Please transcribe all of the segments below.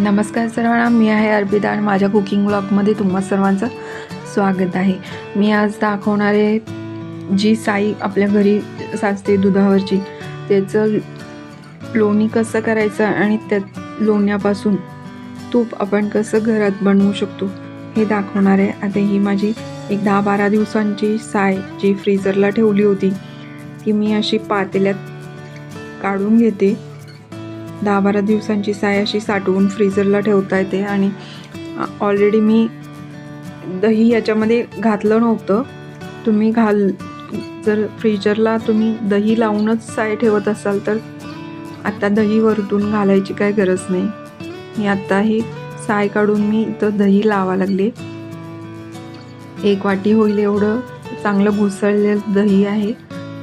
नमस्कार सर्वांना मी आहे अर्पिता आणि माझ्या कुकिंग ब्लॉगमध्ये तुम्हा सर्वांचं स्वागत आहे. मी आज दाखवणारे जी साई आपल्या घरी साचते दुधावरची. त्याचं लोणी कसं करायचं आणि त्या लोण्यापासून तूप आपण कसं घरात बनवू शकतो हे दाखवणार आहे. आता ही माझी एक दहा बारा दिवसांची साय जी फ्रीजरला ठेवली होती ती मी अशी पातेल्यात काढून घेते. दहा बारा दिवसांची साय अशी साठवून फ्रीजरला ठेवता येते आणि ऑलरेडी मी दही याच्यामध्ये घातलं नव्हतं. तुम्ही घाल जर फ्रीजरला तुम्ही दही लावूनच साय ठेवत असाल तर आत्ता दही वरतून घालायची काय गरज नाही. मी आत्ता हे साय काढून मी इथं दही लावा लागले. एक वाटी होईल एवढं चांगलं घुसळलेलं दही आहे.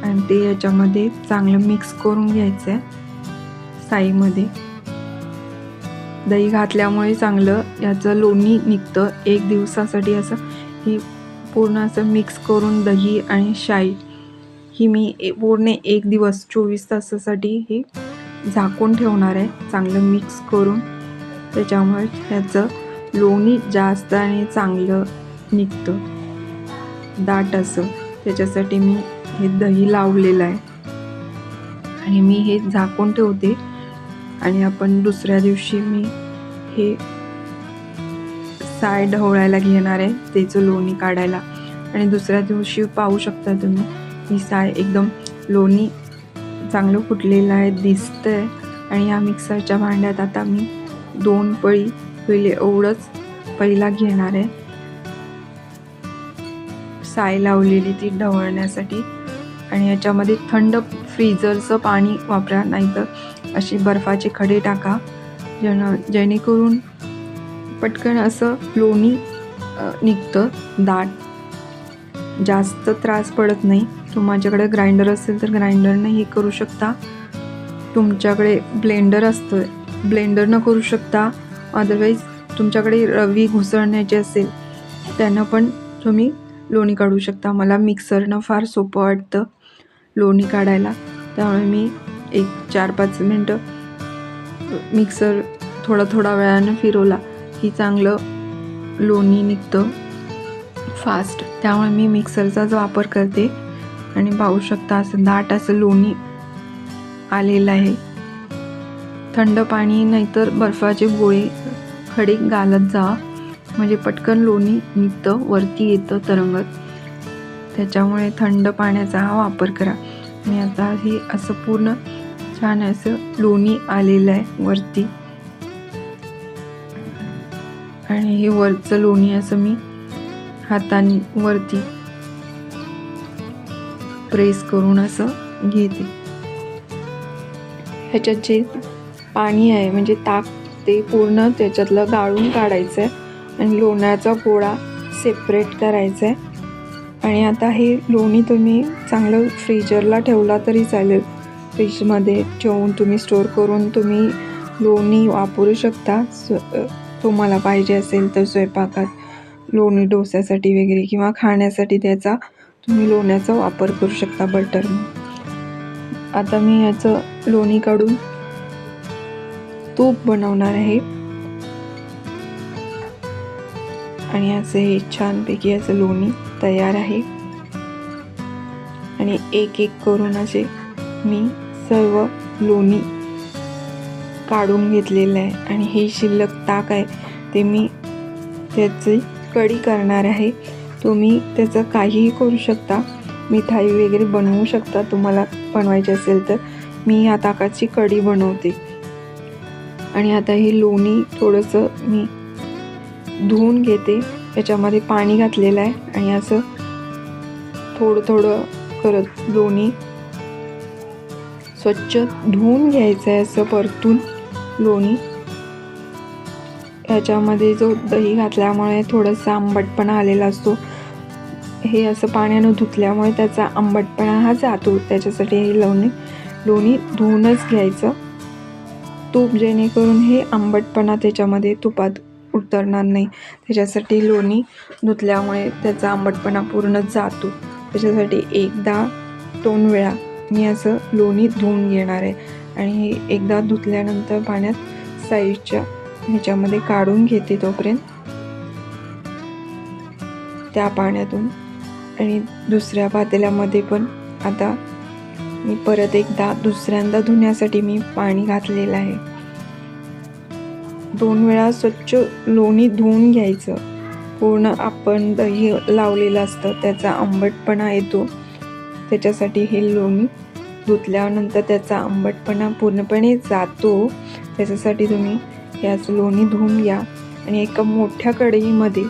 आणि ते याच्यामध्ये चांगलं मिक्स करून घ्यायचं आहे साईमध्ये. दही घातल्यामुळे चांगलं याचं लोणी निघतं. एक दिवसासाठी असं ही पूर्ण असं मिक्स करून दही आणि शाई ही मी ए पूर्ण एक दिवस चोवीस तासासाठी ही झाकून ठेवणार आहे. चांगलं मिक्स करून. त्याच्यामुळे ह्याचं लोणी जास्त आणि चांगलं निघतं. दाट असं. त्याच्यासाठी मी हे दही लावलेलं आहे. आणि मी हे झाकून ठेवते. आणि आपण दुसऱ्या दिवशी मी हे साय ढवळायला घेणार आहे त्याचं लोणी काढायला. आणि दुसऱ्या दिवशी पाहू शकता तुम्ही ही साय एकदम लोणी चांगलं फुटलेलं आहे दिसतं आहे आणि या मिक्सरच्या भांड्यात आता मी दोन पळी पहिले एवढंच पहिला घेणार आहे. साय लावलेली ती ढवळण्यासाठी. आणि याच्यामध्ये थंड फ्रीजरचं पाणी वापरा नाही तर अशी बर्फाचे खडे टाका जेण जेणेकरून पटकन असं लोणी निघतं दाट. जास्त त्रास पडत नाही. तुमच्याकडे ग्राइंडर असेल तर ग्राइंडरने हे करू शकता. तुमच्याकडे ब्लेंडर असतं ब्लेंडरनं करू शकता. अदरवाईज तुमच्याकडे रवी घुसळण्याची असेल त्यानं पण तुम्ही लोणी काढू शकता. मला मिक्सरनं फार सोपं वाटतं लोणी काढायला. त्यामुळे मी एक चार पाच मिनटं मिक्सर थोडा थोडा वेळानं फिरवला. की चांगलं लोणी निघतं फास्ट त्यामुळे मी मिक्सरचाच वापर करते आणि पाहू शकता असं दाट असं लोणी आलेलं आहे. थंड पाणी नाहीतर बर्फाचे गोळे खडे घालत जा. म्हणजे पटकन लोणी निघतं वरती येतं तरंगत. त्याच्यामुळे थंड पाण्याचा हा वापर करा. आणि आता हे असं पूर्ण छान असं लोणी आलेलं आहे वरती. आणि हे वरचं लोणी असं मी हातांवरती प्रेस करून असं घेते. ह्याच्यात जे पाणी आहे म्हणजे ताक ते पूर्ण त्याच्यातलं गाळून काढायचं आहे आणि लोण्याचा पोळा सेपरेट करायचा आहे आणि आता हे लोणी तुम्ही चांगलं फ्रीजरला ठेवला तरी चालेल. फ्रीजमध्ये ठेवून तुम्ही स्टोअर करून तुम्ही लोणी वापरू शकता. तुम्हाला पाहिजे असेल तर स्वयंपाकात लोणी डोस्यासाठी वगैरे किंवा खाण्यासाठी त्याचा तुम्ही लोण्याचा वापर करू शकता बटर आता मी याचं लोणी काढून तूप बनवणार आहे. आणि असे हे छानपैकी असं लोणी. तयार आहे. आणि एक एक करून असे मी सर्व लोणी काढून घेतलेलं आहे. आणि हे शिल्लक ताक आहे ते मी त्याची कढी करणार आहे. तुम्ही त्याचं काहीही करू शकता. मिठाई वगैरे बनवू शकता. तुम्हाला बनवायची असेल तर मी या ताकाची कढी बनवते. आणि आता हे लोणी थोडंसं मी धुवून घेते. त्याच्यामध्ये पाणी घातलेलं आहे आणि असं थोडं थोडं करत लोणी स्वच्छ धुवून घ्यायचं आहे असं परतून लोणी. ह्याच्यामध्ये जो दही घातल्यामुळे थोडंसं आंबटपणा आलेला असतो. हे असं पाण्यानं धुतल्यामुळे त्याचा आंबटपणा हा जातो. त्याच्यासाठी हे लोणी लोणी धुवूनच घ्यायचं. तूप जेणेकरून हे आंबटपणा त्याच्यामध्ये तुपात उतरणार नाही. त्याच्यासाठी लोणी धुतल्यामुळे त्याचा आंबटपणा पूर्ण जातो. त्याच्यासाठी एकदा दोन वेळा मी असं लोणी धुवून घेणार आहे. आणि हे एकदा धुतल्यानंतर पाण्यात साईजच्या ह्याच्यामध्ये काढून घेते तोपर्यंत. त्या पाण्यातून. आणि दुसऱ्या पातेल्यामध्ये पण आता मी परत एकदा दुसऱ्यांदा धुण्यासाठी मी पाणी घातलेलं आहे. दोन वेळा स्वच्छ लोणी धुवून घ्यायचं. पूर्ण आपण दही लावलेलं असतं त्याचा आंबटपणा येतो. त्याच्यासाठी हे लोणी धुतल्यानंतर त्याचा आंबटपणा पूर्णपणे जातो. त्याच्यासाठी तुम्ही याच लोणी धुवून घ्या. आणि एका मोठ्या कढईमध्ये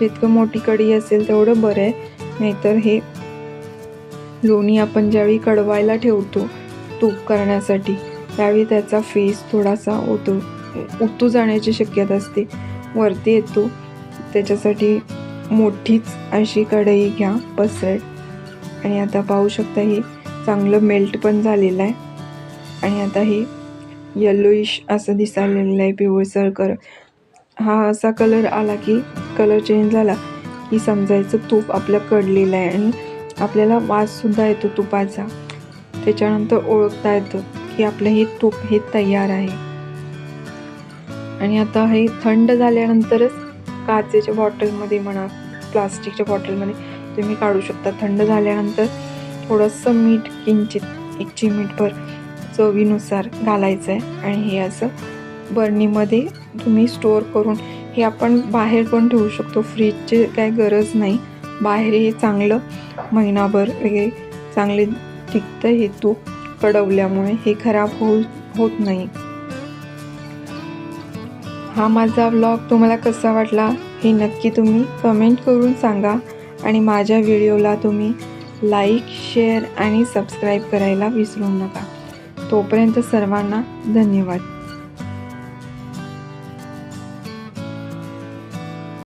जितकं मोठी कढई असेल तेवढं बरं आहे. नाहीतर हे लोणी आपण ज्यावेळी कडवायला ठेवतो तूप करण्यासाठी त्यावेळी त्याचा फेस थोडासा होतो उतू जाण्याची शक्यता असते. वरती येतो. त्याच्यासाठी मोठीच अशी कढई घ्या पसरट आणि आता पाहू शकता हे चांगलं मेल्ट पण झालेलं आहे. आणि आता हे यल्लोइश असं दिसायलेलं आहे पिवळसर कर हा असा कलर आला की कलर चेंज झाला की समजायचं तूप आपलं कडलेलं आहे आणि आपल्याला वाससुद्धा येतो तुपाचा. त्याच्यानंतर ओळखता येतं की आपलं हे तूप हे तयार आहे. आणि आता हे थंड झाल्यानंतरच काचेच्या बॉटलमध्ये म्हणा प्लास्टिकच्या बॉटलमध्ये तुम्ही काढू शकता. थंड झाल्यानंतर थोडंसं मीठ किंचित एक चिमीटभर चवीनुसार घालायचं आहे आणि हे असं बर्नीमध्ये तुम्ही स्टोअर करून हे आपण बाहेर पण ठेवू शकतो. फ्रीजची काय गरज नाही. बाहेर हे चांगलं महिनाभर वगैरे चांगले टिकतं. हे तूप कडवल्यामुळे हे खराब होऊ होत नाही. हा माझा व्लॉग तुम्हाला कसा वाटला हे नक्की तुम्ही कमेंट करून सांगा. आणि माझ्या व्हिडिओला तुम्ही लाईक शेअर आणि सबस्क्राईब करायला विसरू नका. तोपर्यंत सर्वांना धन्यवाद.